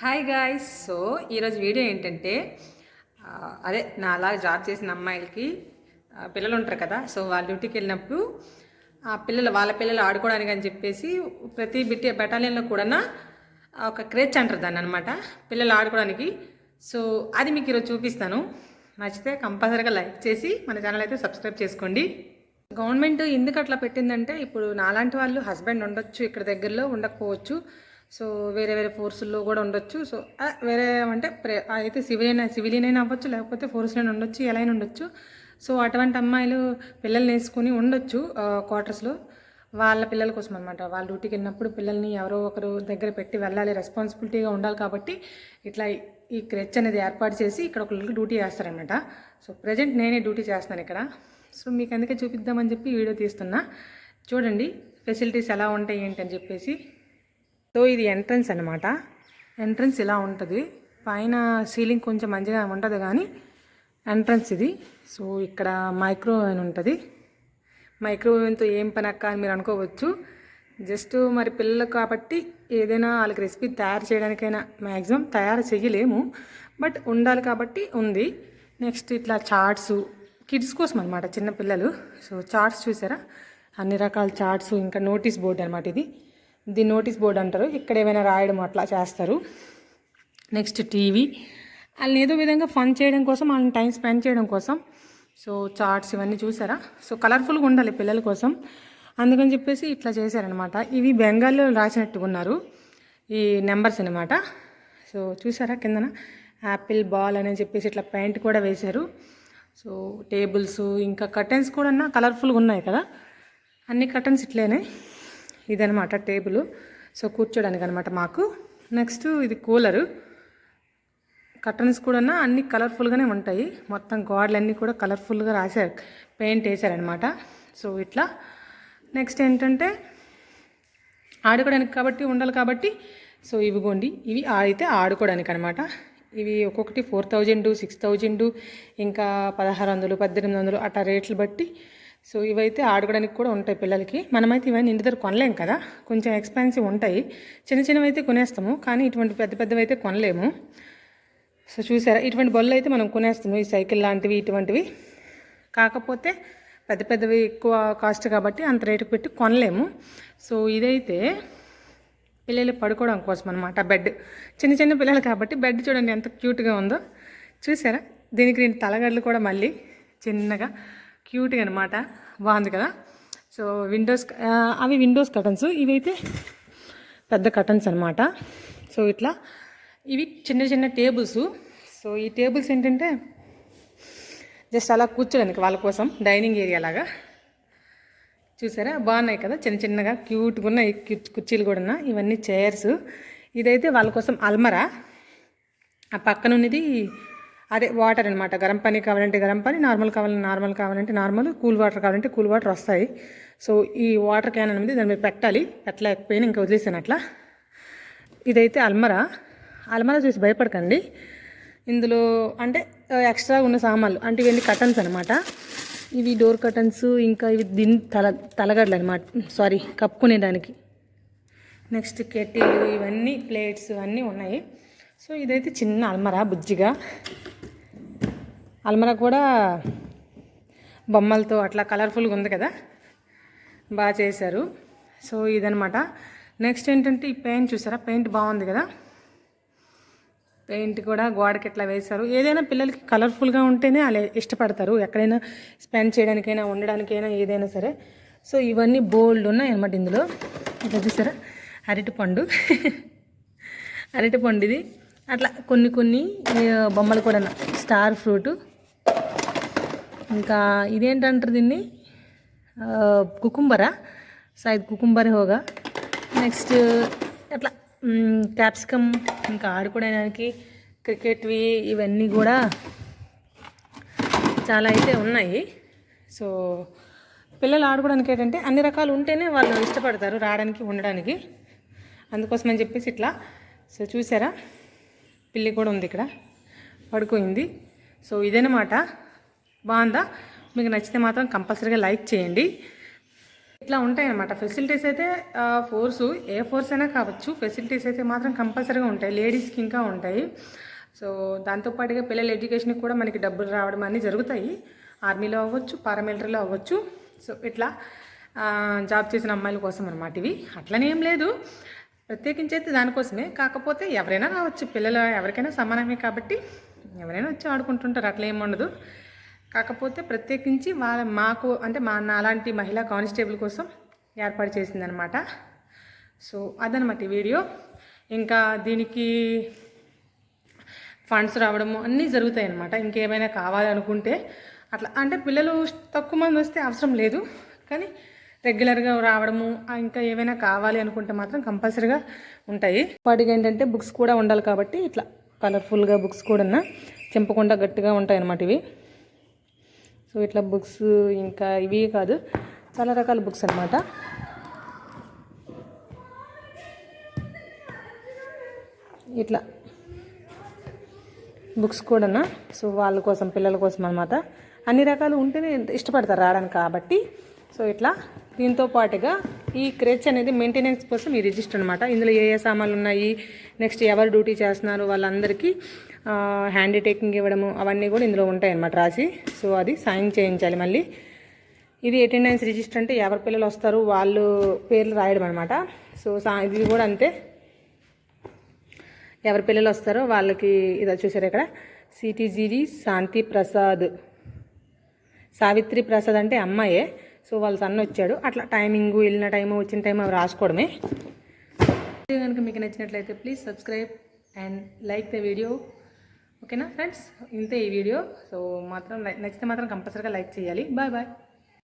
Hi guys so ఈరోజు video ఏంటంటే అదే నా అలా జాబ్ చేసిన అమ్మాయిలకి పిల్లలు ఉంటారు కదా సో వాళ్ళ డ్యూటీకి వెళ్ళినప్పుడు ఆ పిల్లలు వాళ్ళ పిల్లలు ఆడుకోవడానికి అని చెప్పేసి ప్రతి బిట్టి బెటాలియన్లో కూడా ఒక క్రేచ్ అంటారు దాన్ని అనమాట పిల్లలు ఆడుకోవడానికి. సో అది మీకు ఈరోజు చూపిస్తాను. నచ్చితే కంపల్సరీగా లైక్ చేసి మన ఛానల్ అయితే సబ్స్క్రైబ్ చేసుకోండి. గవర్నమెంట్ ఎందుకు అట్లా పెట్టిందంటే ఇప్పుడు నాలాంటి వాళ్ళు హస్బెండ్ ఉండొచ్చు ఇక్కడ దగ్గరలో ఉండకపోవచ్చు. సో వేరే వేరే ఫోర్సుల్లో కూడా ఉండొచ్చు. సో వేరే అంటే ప్రే- అయితే సివిలియన్ సివిలియన్ అయినా అవ్వచ్చు లేకపోతే ఫోర్స్లోనే ఉండొచ్చు ఎలా అయినా ఉండొచ్చు. సో అటువంటి అమ్మాయిలు పిల్లల్ని వేసుకుని ఉండొచ్చు క్వార్టర్స్లో. వాళ్ళ పిల్లల కోసం అనమాట వాళ్ళ డ్యూటీకి వెళ్ళినప్పుడు పిల్లల్ని ఎవరో ఒకరు దగ్గర పెట్టి వెళ్ళాలి రెస్పాన్సిబిలిటీగా ఉండాలి కాబట్టి ఇట్లా ఈ క్రెచ్ అనేది ఏర్పాటు చేసి ఇక్కడ ఒకరికి డ్యూటీ చేస్తారనమాట సో ప్రజెంట్ నేనే డ్యూటీ చేస్తున్నాను ఇక్కడ. సో మీకు అందుకే చూపిద్దామని చెప్పి వీడియో తీస్తున్నా. చూడండి ఫెసిలిటీస్ ఎలా ఉంటాయి ఏంటి అని చెప్పేసి. సో ఇది ఎంట్రన్స్ అనమాట ఎంట్రన్స్ ఇలా ఉంటుంది. పైన సీలింగ్ కొంచెం మంచిగా ఉంటుంది కానీ ఎంట్రన్స్ ఇది. సో ఇక్కడ మైక్రోవేవ్ ఉంటుంది. మైక్రోవేవ్తో ఏం పని అక్క అని మీరు అనుకోవచ్చు. జస్ట్ మరి పిల్లలు కాబట్టి ఏదైనా వాళ్ళకి రెసిపీ తయారు చేయడానికైనా మ్యాక్సిమం తయారు చేయలేము బట్ ఉండాలి కాబట్టి ఉంది. నెక్స్ట్ ఇట్లా చాట్స్ కిడ్స్ కోసం అనమాట చిన్నపిల్లలు సో చార్ట్స్ చూసారా? అన్ని రకాల చార్ట్స్ ఇంకా నోటీస్ బోర్డు అనమాట ఇది. దీన్ని నోటీస్ బోర్డు అంటారు. ఇక్కడ ఏమైనా రాయడం అట్లా చేస్తారు. Next TV. వాళ్ళని ఏదో విధంగా ఫన్ చేయడం కోసం వాళ్ళని టైం స్పెండ్ చేయడం కోసం. సో చార్ట్స్ ఇవన్నీ చూసారా? సో కలర్ఫుల్గా ఉండాలి పిల్లల కోసం. అందుకని చెప్పేసి ఇట్లా చేశారనమాట ఇవి బెంగాల్లో రాసినట్టుగా ఉన్నారు ఈ నెంబర్స్ అనమాట సో చూసారా కిందన? యాపిల్ బాల్ అని చెప్పేసి ఇట్లా పెయింట్ కూడా వేశారు. సో టేబుల్స్ ఇంకా కర్టెన్స్ కూడా కలర్ఫుల్గా ఉన్నాయి కదా? అన్ని కర్టెన్స్ ఇట్లేనే. ఇదనమాట టేబుల్. సో కూర్చోడానికి అనమాట మాకు. నెక్స్ట్ ఇది కూలరు. కర్టన్స్ కూడా అన్ని కలర్ఫుల్గానే ఉంటాయి. మొత్తం గోడలన్నీ కూడా కలర్ఫుల్గా రాశారు. పెయింట్ వేశారనమాట సో ఇట్లా. నెక్స్ట్ ఏంటంటే ఆడుకోవడానికి కాబట్టి ఉండాలి కాబట్టి. సో ఇవిగోండి. ఇవి అయితే ఆడుకోవడానికి అనమాట ఇవి ఒక్కొక్కటి ఫోర్ థౌజండ్ సిక్స్ థౌజండ్ ఇంకా పదహారు వందలు పద్దెనిమిది వందలు అట్లా రేట్లు బట్టి సో ఇవైతే ఆడుకోవడానికి కూడా ఉంటాయి పిల్లలకి. మనమైతే ఇవన్నీ ఇంటి దగ్గర కొనలేం కదా. కొంచెం ఎక్స్పెన్సివ్ ఉంటాయి. చిన్న చిన్నవి అయితే కొనేస్తాము. కానీ ఇటువంటి పెద్ద పెద్దవి అయితే కొనలేము. సో చూసారా? ఇటువంటి బళ్ళు అయితే మనం కొనేస్తాము. ఈ సైకిల్ లాంటివి ఇటువంటివి. కాకపోతే పెద్ద పెద్దవి ఎక్కువ కాస్ట్ కాబట్టి అంత రేటు పెట్టి కొనలేము. సో ఇదైతే పిల్లలు పడుకోవడం కోసం అనమాట బెడ్. చిన్న చిన్న పిల్లలు కాబట్టి బెడ్ చూడండి ఎంత క్యూట్గా ఉందో. చూసారా? దీనికి రెండు తలగడలు కూడా మళ్ళీ చిన్నగా క్యూట్గా అనమాట బాగుంది కదా? సో విండోస్ అవి విండోస్ కటన్స్ ఇవైతే పెద్ద కటన్స్ అనమాట సో ఇట్లా ఇవి చిన్న చిన్న టేబుల్స్. సో ఈ టేబుల్స్ ఏంటంటే జస్ట్ అలా కూర్చోడానికి వాళ్ళ కోసం డైనింగ్ ఏరియా లాగా. చూసారా? బాగున్నాయి కదా? చిన్న చిన్నగా క్యూట్గా ఉన్నాయి. క్యూ- కుర్చీలు కూడా ఇవన్నీ చైర్స్. ఇదైతే వాళ్ళ కోసం అల్మరా. ఆ పక్కన ఉన్నది అదే వాటర్ అనమాట గరం పని కావాలంటే గరం పని నార్మల్ కావాలంటే నార్మల్ కావాలంటే నార్మల్ కూల్ వాటర్ కావాలంటే కూల్ వాటర్ వస్తాయి. సో ఈ వాటర్ క్యాన్ అనేది దాని మీద పెట్టాలి. పెట్టలేకపోయినా ఇంకా వదిలేసాను అట్లా. ఇదైతే అల్మరా. అల్మరా చూసి భయపడకండి. ఇందులో అంటే ఎక్స్ట్రా ఉన్న సామాన్లు. అంటే ఇవన్నీ కటన్స్ అనమాట ఇవి డోర్ కటన్స్ ఇంకా ఇవి దీని తల తలగడలు అనమాట సారీ కప్పుకునేదానికి. నెక్స్ట్ కెటిల్ ఇవన్నీ ప్లేట్స్ అన్నీ ఉన్నాయి. సో ఇదైతే చిన్న అల్మరా బుజ్జిగా. అల్మరా కూడా బొమ్మలతో అట్లా కలర్ఫుల్గా ఉంది కదా? బాగా చేశారు. సో ఇదనమాట నెక్స్ట్ ఏంటంటే ఈ పెయింట్ చూసారా? పెయింట్ బాగుంది కదా? పెయింట్ కూడా గోడకి ఇట్లా వేశారు. ఏదైనా పిల్లలకి కలర్ఫుల్గా ఉంటేనే అలా ఇష్టపడతారు. ఎక్కడైనా స్పెండ్ చేయడానికైనా ఉండడానికైనా ఏదైనా సరే. సో ఇవన్నీ బోల్డ్ ఉన్నాయి అనమాట ఇందులో. ఇట్లా చూసారా? అరటిపండు అరటిపండు ఇది. అట్లా కొన్ని కొన్ని బొమ్మలు కూడా స్టార్ ఫ్రూట్ ఇంకా ఇదేంటంటారు దీన్ని? కుకుంబరా? సైద్ కుకుంబర్ హోగా. నెక్స్ట్ అట్లా క్యాప్సికమ్ ఇంకా ఆడుకోవడానికి క్రికెట్వి ఇవన్నీ కూడా చాలా అయితే ఉన్నాయి. సో పిల్లలు ఆడుకోవడానికి ఏంటంటే అన్ని రకాలు ఉంటేనే వాళ్ళు ఇష్టపడతారు రావడానికి ఉండడానికి. అందుకోసం అని చెప్పేసి ఇట్లా. సో చూసారా? పిల్లి కూడా ఉంది ఇక్కడ. పడుకోయింది. సో ఇదనమాట బాగుందా? మీకు నచ్చితే మాత్రం కంపల్సరీగా లైక్ చేయండి. ఇట్లా ఉంటాయన్నమాట. ఫెసిలిటీస్ అయితే ఫోర్సు ఏ ఫోర్స్ అయినా కావచ్చు ఫెసిలిటీస్ అయితే మాత్రం కంపల్సరీగా ఉంటాయి. లేడీస్కి ఇంకా ఉంటాయి. సో దాంతోపాటుగా పిల్లల ఎడ్యుకేషన్కి కూడా మనకి డబ్బులు రావడం అన్నీ జరుగుతాయి. ఆర్మీలో అవ్వచ్చు పారామిలిటరీలో అవ్వచ్చు. సో ఇట్లా జాబ్ చేసిన అమ్మాయిల కోసం అనమాట ఇవి. అట్లనేం లేదు. ప్రత్యేకించి అయితే దానికోసమే. కాకపోతే ఎవరైనా రావచ్చు. పిల్లలు ఎవరికైనా సమానమే కాబట్టి ఎవరైనా వచ్చి ఆడుకుంటుంటారు. అట్లా ఏమి ఉండదు. కాకపోతే ప్రత్యేకించి వాళ్ళ మాకు అంటే మా నాలాంటి మహిళా కానిస్టేబుల్ కోసం ఏర్పాటు చేసిందనమాట సో అదనమాట ఈ వీడియో. ఇంకా దీనికి ఫండ్స్ రావడము అన్నీ జరుగుతాయి అన్నమాట ఇంకేమైనా కావాలనుకుంటే అట్లా అంటే పిల్లలు తక్కువ మంది వస్తే అవసరం లేదు. కానీ రెగ్యులర్గా రావడము ఇంకా ఏమైనా కావాలి అనుకుంటే మాత్రం కంపల్సరీగా ఉంటాయి. వాటికి ఏంటంటే బుక్స్ కూడా ఉండాలి కాబట్టి ఇట్లా కలర్ఫుల్గా బుక్స్ కూడా చెంపకుండా గట్టిగా ఉంటాయి అన్నమాట ఇవి. సో ఇట్లా బుక్స్ ఇంకా ఇవి కాదు చాలా రకాల బుక్స్ అనమాట ఇట్లా బుక్స్ కూడానా? సో వాళ్ళ కోసం పిల్లల కోసం అనమాట అన్ని రకాలు ఉంటేనే ఇష్టపడతారు రావడానికి కాబట్టి. సో ఇట్లా దీంతో పాటుగా ఈ క్రెచ్ అనేది మెయింటెనెన్స్ కోసం ఈ రిజిస్టర్ అనమాట ఇందులో ఏ ఏ సామాన్లు ఉన్నాయి నెక్స్ట్ ఎవరు డ్యూటీ చేస్తున్నారు వాళ్ళందరికీ హ్యాండ్ టేకింగ్ ఇవ్వడము అవన్నీ కూడా ఇందులో ఉంటాయి అన్నమాట రాసి. సో అది సైన్ చేయించాలి మళ్ళీ. ఇది అటెండెన్స్ రిజిస్టర్ అంటే ఎవరి పిల్లలు వస్తారు వాళ్ళు పేర్లు రాయడం అనమాట సో సా- ఇది కూడా అంతే. ఎవరి పిల్లలు వస్తారో వాళ్ళకి ఇది చూసారు ఇక్కడ. సిటీజీడి శాంతి ప్రసాద్ సావిత్రి ప్రసాద్ అంటే అమ్మాయే. సో వాళ్ళ సన్న వచ్చాడు. అట్లా టైమింగ్ వెళ్ళిన టైము వచ్చిన టైం అవి రాసుకోవడమే. వీడియో కనుక మీకు నచ్చినట్లయితే please subscribe and like the video ఓకేనా ఫ్రెండ్స్ ఇంతే ఈ వీడియో సో మాత్రం నచ్చితే మాత్రం కంపల్సరీగా లైక్ చేయాలి. Bye bye